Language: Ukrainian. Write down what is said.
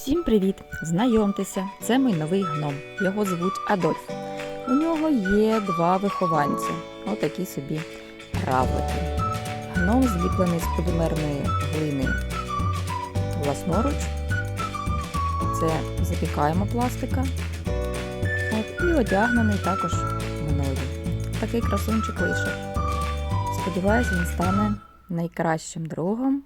Всім привіт! Знайомтеся, це мій новий гном. Його звуть Адольф. У нього є два вихованці, отакі собі равлики. Гном зліплений з полімерної глини власноруч. Це запікаємо пластика. От, і одягнений також мною. Такий красунчик вийшов. Сподіваюсь, він стане найкращим другом.